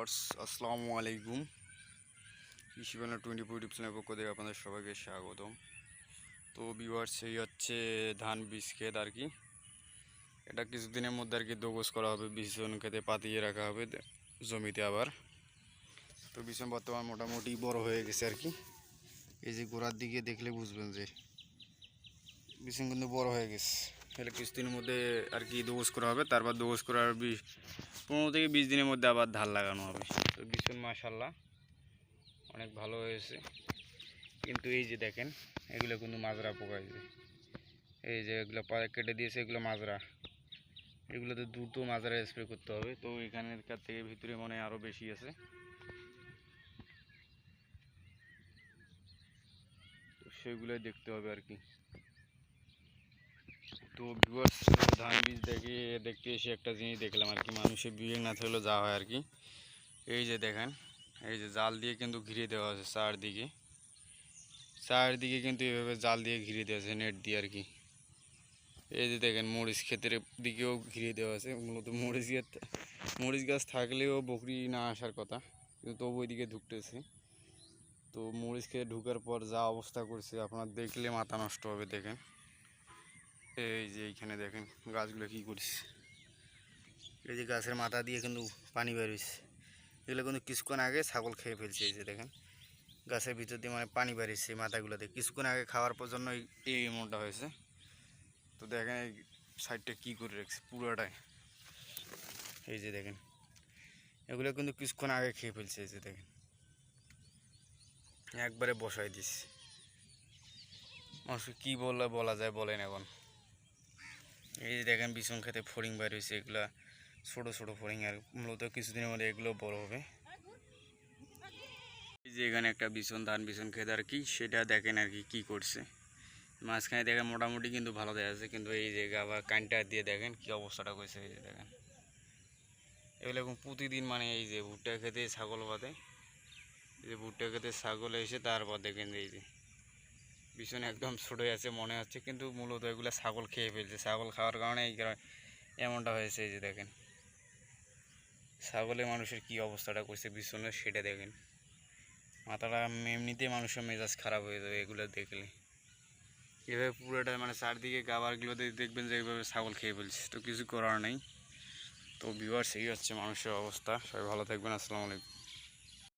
Viewers, আসসালামু আলাইকুম। কৃষিবানা twenty four YouTube চ্যানেলের পক্ষ থেকে আপনাদের সবাইকে স্বাগতম। তো ভিউয়ার্স, এই হচ্ছে ধান বীজ ক্ষেত আর কি। এটা কিছুদিনের মধ্যে আর কি দোগস করা হবে বিছন খেতে পাতিয়ে রাখা হবে জমিতে আবার। তো বিছন বর্তমান মোটামুটি বড় হয়ে গেছে আর কি। এই যে গোড়ার দিকে দেখলে বুঝবেন যে বিছন কিন্তু বড় হয়ে গেছে। তাহলে কিছুদিনের মধ্যে আর কি দোগস করা হবে। তারপর দোগস করার বিষ পনেরো থেকে বিশ দিনের মধ্যে আবার ধান লাগানো হবে। তো বিছুন মাশাল্লাহ, অনেক ভালো হয়েছে। কিন্তু এই যে দেখেন, এগুলো কিন্তু মাজরা পোকা এই যে। এগুলো পা কেটে দিয়েছে, এগুলো মাজরা। এগুলোতে দ্রুত মাজরা স্প্রে করতে হবে। তো এখানকার থেকে ভিতরে মনে হয় আরও বেশি আছে। সেগুলোই দেখতে হবে আর কি। তো ভিউয়ার্স ধান বীজ দেখে, দেখতে এসে একটা জিনিস দেখলাম আর কি। মানুষের বিবেক না থাকলেও যা হয় আর কি। এই যে দেখেন, এই যে জাল দিয়ে কিন্তু ঘিরে দেওয়া আছে চারদিকে। চারদিকে কিন্তু এভাবে জাল দিয়ে ঘিরে দেওয়া আছে, নেট দিয়ে আর কি। এই যে দেখেন, মরিচ ক্ষেতের দিকেও ঘিরে দেওয়া আছে, মূলত মরিচ গাছ মরিচ গাছ থাকলেও বকরি না আসার কথা, কিন্তু তবু ওইদিকে ঢুকতেছে। তো মরিচ খেতে ঢুকার পর যা অবস্থা করছে, আপনার দেখলে মাথা নষ্ট হবে, দেখেন। এই যে এইখানে দেখেন গাছগুলো কি করিস এই যে গাছের মাথা দিয়ে কিন্তু পানি বেরোচ্ছে এগুলো কিন্তু কিছুক্ষণ আগে ছাগল খেয়ে ফেলছে, এই যে দেখেন। গাছের ভিতর দিয়ে মানে পানি বেরিয়েছে এই মাথাগুলোতে। কিছুক্ষণ আগে খাওয়ার পর জন্য এই এমনটা হয়েছে। তো দেখেন এই সাইডটা কী করে রাখছে পুরোটাই। এই যে দেখেন। এগুলো কিন্তু কিছুক্ষণ আগে খেয়ে ফেলছে, এই যে দেখেন। একবারে বসাই দিস মানুষকে কী বললে বলা যায় বলেন এখন। এই যে দেখেন বিছন খেতে ফড়িং বাইর হয়েছে এগুলা ছোটো ছোটো ফড়িং আর মূলত কিছুদিনের মধ্যে এগুলো বড় হবে। এই যে এখানে একটা বিছন ধান বিছন খেতে আর কি, সেটা দেখেন আর কি, কী করছে। মাঝখানে দেখেন মোটামুটি কিন্তু ভালো দেখা যাচ্ছে কিন্তু এই যে আবার কানটা দিয়ে দেখেন কি অবস্থাটা করেছে এই যে দেখেন। এগুলো এখন প্রতিদিন মানে এই যে ভুট্টা খেতে ছাগল বাঁধে এই যে ভুট্টা খেতে ছাগল এসে তারপর দেখেন এই যে পিছনে একদম ছোটো আছে মনে হচ্ছে কিন্তু মূলত এগুলো ছাগল খেয়ে ফেলছে। ছাগল খাওয়ার কারণে এই কারণে এমনটা হয়েছে এই যে দেখেন। ছাগলে মানুষের কি অবস্থাটা করছে পিছনে সেটা দেখেন। মাথাটা এমনিতে মানুষের মেজাজ খারাপ হয়ে যাবে এগুলো দেখলে। এভাবে পুরোটা মানে চারদিকে গাবারগুলোতে দেখবেন যে এইভাবে ছাগল খেয়ে ফেলছে। তো কিছু করার নেই। তো ভিউয়ার্স এই হচ্ছে মানুষের অবস্থা। সবাই ভালো থাকবেন। আসসালামু আলাইকুম।